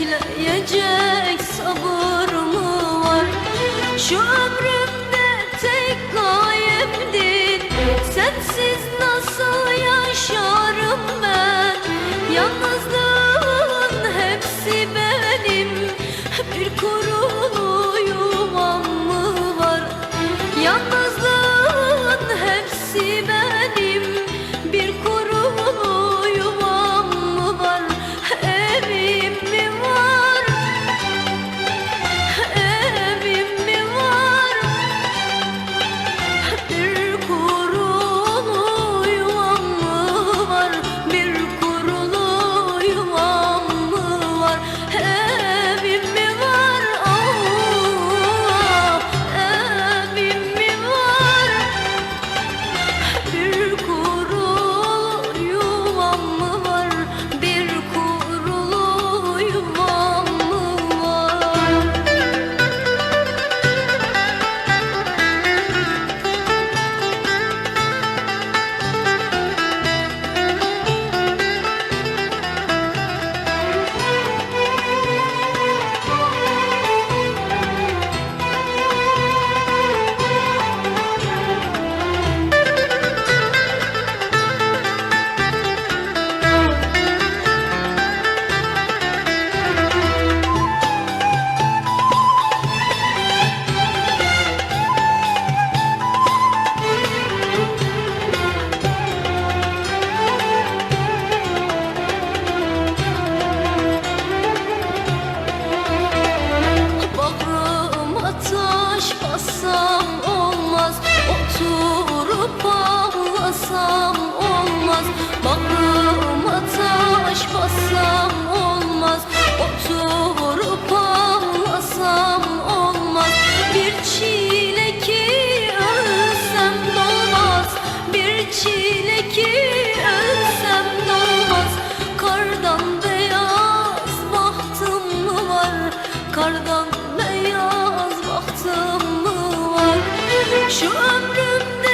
bekleyeceğim çile ki ölsem dolmaz Kardan beyaz bahtım mı var? Kardan beyaz bahtım mı var? Şu ömrümde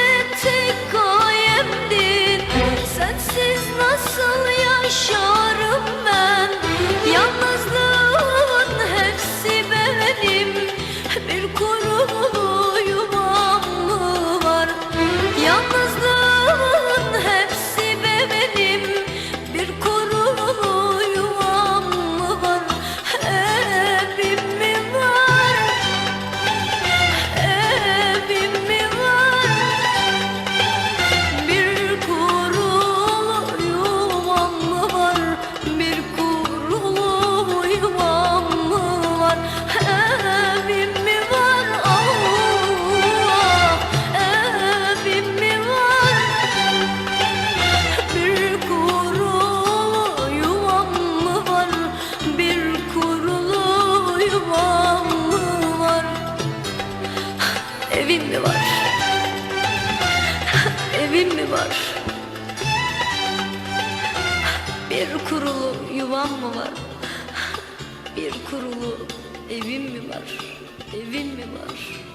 var? Bir kurulu yuvam mı var? Bir kurulu evim mi var? Evim mi var?